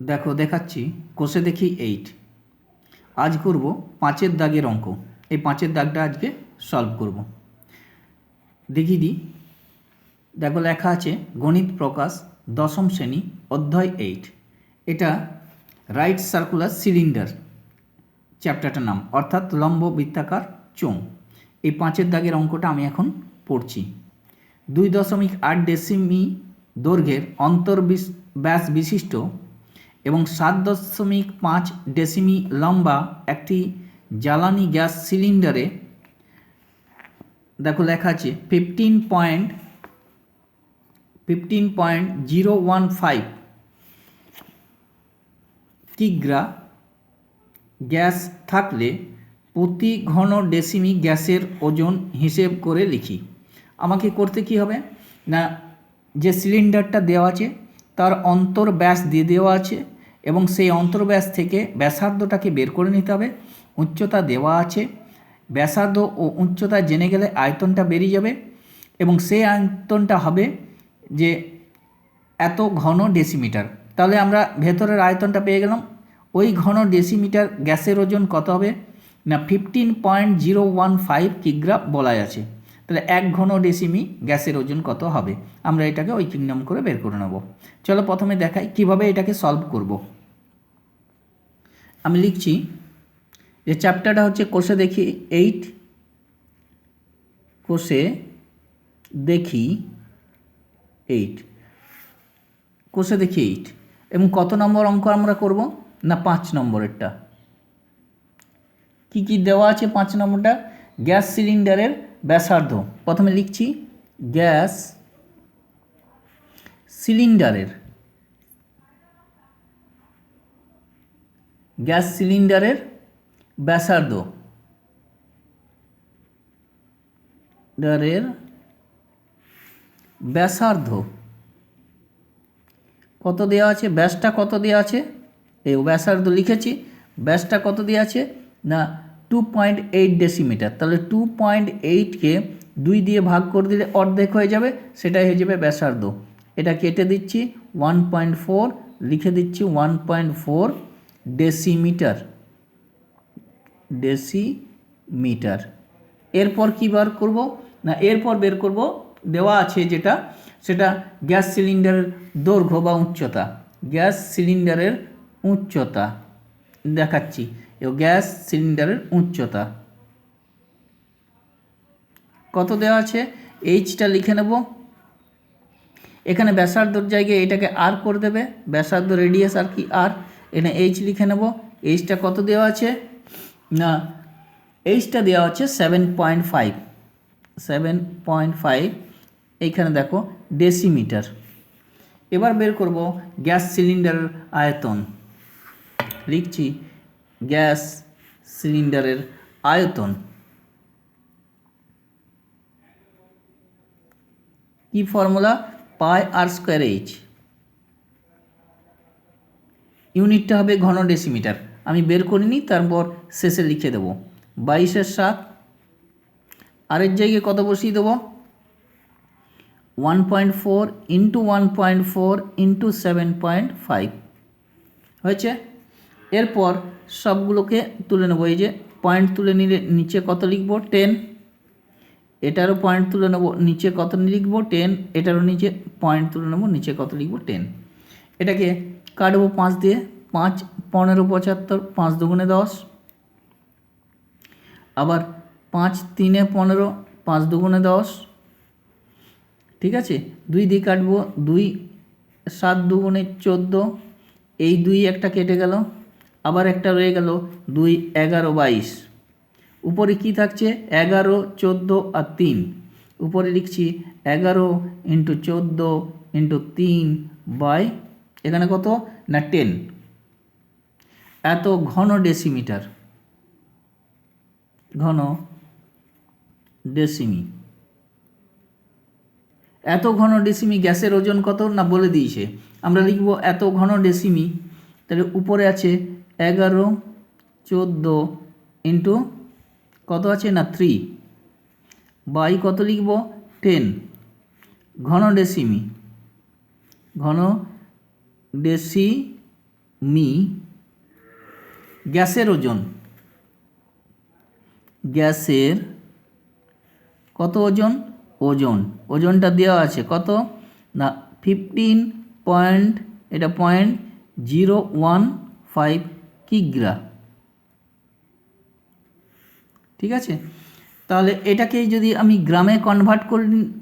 দেখো, দেখাচ্ছি। কোষে দেখি এইট আজ করব পাঁচের দাগের অঙ্ক। এই পাঁচের দাগটা আজকে সলভ করব। দেখিয়ে দিই। দেখো, লেখা আছে, গণিত প্রকাশ, দশম শ্রেণি, অধ্যায় এইট এটা রাইট সার্কুলার সিলিন্ডার চ্যাপ্টারটার নাম, অর্থাৎ লম্ব বৃত্তাকার চোঙ। এই পাঁচের দাগের অঙ্কটা আমি এখন পড়ছি। দুই দশমিক আট ডেসিমি দৈর্ঘ্যের অন্তর ব্যাস বিশিষ্ট এবং সাত দশমিক পাঁচ ডেসিমি লম্বা একটি জ্বালানি গ্যাস সিলিন্ডারে, দেখো লেখা আছে fifteen point fifteen point zero one five কিগ্রা gas থাকলে প্রতি ঘন ডেসিমি গ্যাসের ওজন হিসেব করে লিখি। আমাকে করতে কি হবে? না, যে সিলিন্ডারটা দেওয়া আছে, তার অন্তর ব্যাস দিয়ে দেওয়া আছে এবং সেই অন্তর ব্যাস থেকে ব্যাসার্ধটাকে বের করে নিতে হবে। উচ্চতা দেওয়া আছে। ব্যাসার্ধ ও উচ্চতা জেনে গেলে আয়তনটা বেরিয়ে যাবে এবং সেই আয়তনটা হবে যে এত ঘন ডেসিমিটার তাহলে আমরা ভেতরের আয়তনটা পেয়ে গেলাম। ওই ঘন ডেসিমিটার গ্যাসের ওজন কত হবে? না fifteen point zero one five কিগ্রা বলা আছে। তাহলে এক ঘন ডেসিমি গ্যাসের ওজন কত হবে? আমরা এটাকে ওই কিংডম করে বের করে নেব। চলো প্রথমে দেখাই কীভাবে এটাকে সলভ করব। আমি লিখছি যে চ্যাপ্টারটা হচ্ছে কোষে দেখি এইট কোষে দেখি এইট কোষে দেখি এইট এবং কত নম্বর অঙ্ক আমরা করব? না, পাঁচ নম্বরেরটা। কি কি দেওয়া আছে পাঁচ নম্বরটা? গ্যাস সিলিন্ডারের ব্যাসার্ধ। প্রথমে লিখছি, গ্যাস সিলিন্ডারের গ্যাস সিলিন্ডারের ব্যাসার্ধ ডারের ব্যাসার্ধ কত দেওয়া আছে? ব্যাসটা কত দেওয়া আছে? এই ব্যাসার্ধ লিখেছি। ব্যাসটা কত দেওয়া আছে? না টু পয়েন্ট এইট ডেসিমিটার তাহলে টু পয়েন্ট এইটকে দুই দিয়ে ভাগ করে দিলে অর্ধেক হয়ে যাবে, সেটাই হয়ে যাবে ব্যাসার্ধ। এটা কেটে দিচ্ছি ওয়ান পয়েন্ট ফোর লিখে দিচ্ছি one point four decimetre decimetre. এরপর কী বার করব? না, এরপর বের করব, দেওয়া আছে যেটা, সেটা গ্যাস সিলিন্ডারের দৈর্ঘ্য বা উচ্চতা। গ্যাস সিলিন্ডারের উচ্চতা, দেখাচ্ছি। গ্যাস সিলিন্ডারের উচ্চতা। কত দেওয়া আছে? এইচটা লিখে নেব। এখানে ব্যাসার্ধর জায়গায় এটাকে আর করে দেবে। ব্যাসার্ধ রেডিয়াস আর কি আর এখানে এইচ লিখে নেব। এইচটা কত দেওয়া আছে? না এইচটা দেওয়া আছে seven point five seven point five এইখানে দেখো ডেসিমিটার এবার বের করব গ্যাস সিলিন্ডারের আয়তন। লিখছি গ্যাস সিলিন্ডারের আয়তন। কি formula? Pi r square H. ইউনিটটা হবে ঘন ডেসিমিটার আমি বের করিনি তারপর শেষে লিখে দেব। বাইশের সাত আরের জায়গায় কত বসিয়ে দেবো? One point four into one point four into seven point five হয়েছে? এরপর সবগুলোকে তুলে নেব। এই যে পয়েন্ট তুলে নিলে নিচে কত লিখব? টেন এটারও পয়েন্ট তুলে নেব, নিচে কত লিখব? টেন এটারও নিচে পয়েন্ট তুলে নেব, নিচে কত লিখব? টেন এটাকে কাটবো পাঁচ দিয়ে, পাঁচ, পনেরো, পঁচাত্তর, পাঁচ দুগুণে দশ। আবার পাঁচ, তিনে পনেরো, পাঁচ দুগুণে দশ। ঠিক আছে? দুই দিয়ে কাটবো, দুই, সাত দুগুণে চোদ্দ। এই দুই একটা কেটে গেল। আবার একটা রয়ে গেল দুই, এগারো, বাইশ। উপরে কি থাকছে? এগারো, চোদ্দ আর তিন। উপরে লিখছি এগারো ইন্টু চোদ্দ ইন্টু তিন বাই এখানে কত? না টেন এত ঘন ডেসিমিটার ঘন ডেসিমি এত ঘন ডেসিমি গ্যাসের ওজন কত? না, বলে দিয়েছে। আমরা লিখব এত ঘন ডেসিমি তাহলে উপরে আছে এগারো, চোদ্দ ইন্টু কত আছে? না থ্রি বাই কত লিখব? টেন ঘন ডেসিমি ঘন ডেসি মি, গ্যাসের ওজন। গ্যাসের কত ওজন? ওজন। ওজনটা দেওয়া আছে কত? না ফিফটিন পয়েন্ট এটা পয়েন্ট জিরো ওয়ান ফাইভ কিগ্রা। ঠিক আছে? তাহলে এটাকে যদি আমি গ্রামে কনভার্ট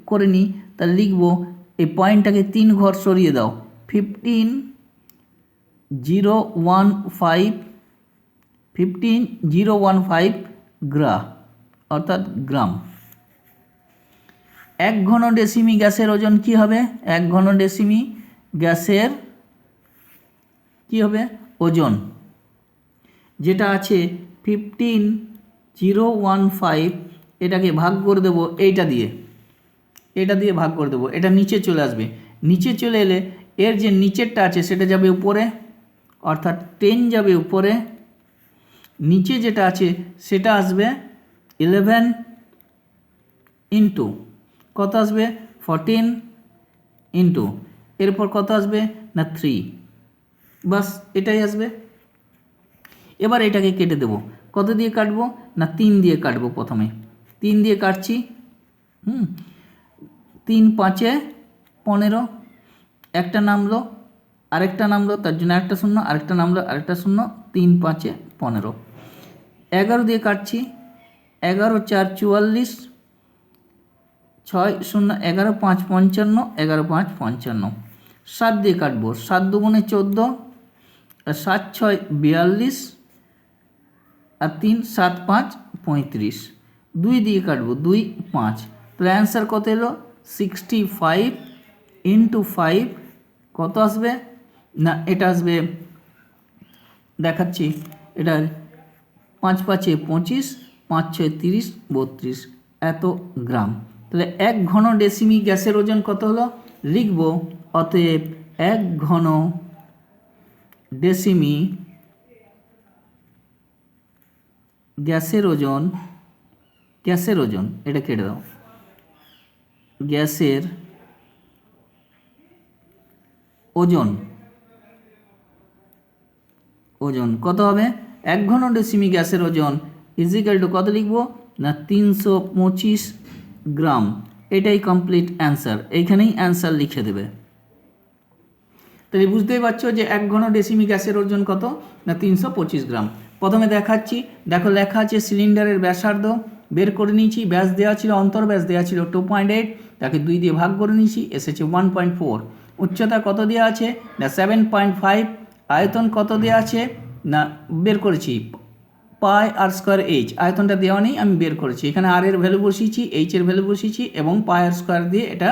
করে নিই, তাহলে লিখব, এই পয়েন্টটাকে তিন ঘর সরিয়ে দাও। Fifteen zero one five, fifteen zero one five গ্রা অর্থাৎ গ্রাম। এক ঘন ডেসিমি গ্যাসের ওজন কি হবে? এক ঘন ডেসিমি গ্যাসের কি হবে? ওজন। যেটা আছে ফিফটিন জিরো ওয়ান ফাইভ, এটাকে ভাগ করে দেবো এইটা দিয়ে। এটা দিয়ে ভাগ করে দেবো। এটা নিচে চলে আসবে। নিচে চলে এলে এর যে নিচেরটা আছে সেটা যাবে উপরে, অর্থাৎ টেন যাবে উপরে। নিচে যেটা আছে সেটা আসবে ইলেভেন ইন্টু কত আসবে? ফরটিন ইন্টু এরপর কত আসবে? না থ্রি বাস, এটাই আসবে। এবার এটাকে কেটে দেবো। কত দিয়ে কাটবো? না, তিন দিয়ে কাটবো প্রথমে। তিন দিয়ে কাটছি। হুম। তিন পাঁচে পনেরো। একটা নামলো আরেকটা নামলো তার জন্য একটা শূন্য, আরেকটা নামলো আরেকটা শূন্য, তিন পাঁচে পনেরো। এগারো দিয়ে কাটছি, এগারো, চার, চুয়াল্লিশ, ছয়, শূন্য, এগারো, পাঁচ, পঞ্চান্ন, এগারো, পাঁচ, পঞ্চান্ন। সাত দিয়ে কাটবো, সাত দুগুণে চোদ্দ, আর সাত, ছয়, বিয়াল্লিশ, আর তিন, সাত, পাঁচ, পঁয়ত্রিশ। দুই দিয়ে কাটবো, দুই, পাঁচ। তাহলে অ্যান্সার কত এলো? সিক্সটি ফাইভ ইন্টু ফাইভ কত আসবে? না, এটা আসবে, দেখাচ্ছি, এটা পাঁচ পাঁচে পঁচিশ, পাঁচ ছয় তিরিশ, বত্রিশ, এত গ্রাম। তাহলে এক ঘন ডেসিমি গ্যাসের ওজন কত হলো? লিখব, অতএব এক ঘন ডেসিমি গ্যাসের ওজন গ্যাসের ওজন, এটা কেটে দাও। গ্যাসের ওজন। ওজন। কত হবে? এক ঘন ডেসিমি গ্যাসের ওজন। ইজিক্যাল টু কত লিখব? না, তিনশো পঁচিশ গ্রাম। এটাই কমপ্লিট অ্যান্সার এইখানেই অ্যান্সার লিখে দেবে। তাহলে বুঝতেই পারছ যে এক ঘন ডেসিমি গ্যাসের ওজন কত? না, তিনশো পঁচিশ গ্রাম। প্রথমে দেখাচ্ছি। দেখো, লেখা আছে সিলিন্ডারের ব্যাসার্ধ। বের করে নিয়েছি। ব্যাস দেওয়া ছিল, অন্তর ব্যাস দেওয়া ছিল টু পয়েন্ট এইট তাকে দুই দিয়ে ভাগ করে নিয়েছি। এসেছে ওয়ান পয়েন্ট ফোর উচ্চতা কত দেওয়া আছে? না সেভেন পয়েন্ট ফাইভ আয়তন কত দেওয়া আছে? না, বের করেছি। পাই আর স্কোয়ার এইচ আয়তনটা দেওয়া নেই, আমি বের করেছি। এখানে আর এর ভ্যালু বসিয়েছি এইচ এর ভ্যালু বসিয়েছি এবং পাই আর স্কোয়ার দিয়ে এটা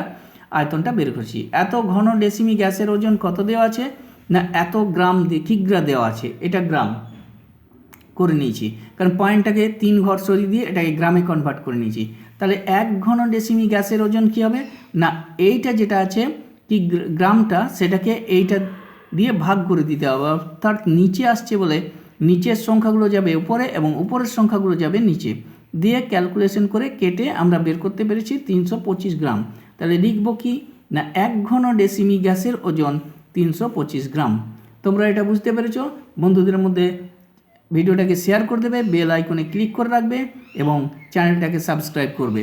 আয়তনটা বের করেছি। এত ঘন ডেসিমি গ্যাসের ওজন কত দেওয়া আছে? না, এত গ্রাম দিয়ে কিগ্রা দেওয়া আছে। এটা গ্রাম করে নিয়েছি। কারণ পয়েন্টটাকে তিন ঘর সরিয়ে দিয়ে এটাকে গ্রামে কনভার্ট করে নিয়েছি। তাহলে এক ঘন ডেসিমি গ্যাসের ওজন কী হবে? না, এইটা যেটা আছে কি গ্রামটা সেটাকে এইটা দিয়ে ভাগ করে দিতে হবে। অর্থাৎ নিচে আসছে বলে নিচের সংখ্যাগুলো যাবে উপরে এবং উপরের সংখ্যাগুলো যাবে নিচে। দিয়ে ক্যালকুলেশন করে কেটে আমরা বের করতে পেরেছি তিনশো পঁচিশ গ্রাম। তাহলে লিখব কি? না, এক ঘন ডেসিমি গ্যাসের ওজন তিনশো পঁচিশ গ্রাম। তোমরা এটা বুঝতে পেরেছ? বন্ধুদের মধ্যে ভিডিওটাকে শেয়ার করে দেবে বেল আইকনে ক্লিক করে রাখবে এবং চ্যানেলটাকে সাবস্ক্রাইব করবে।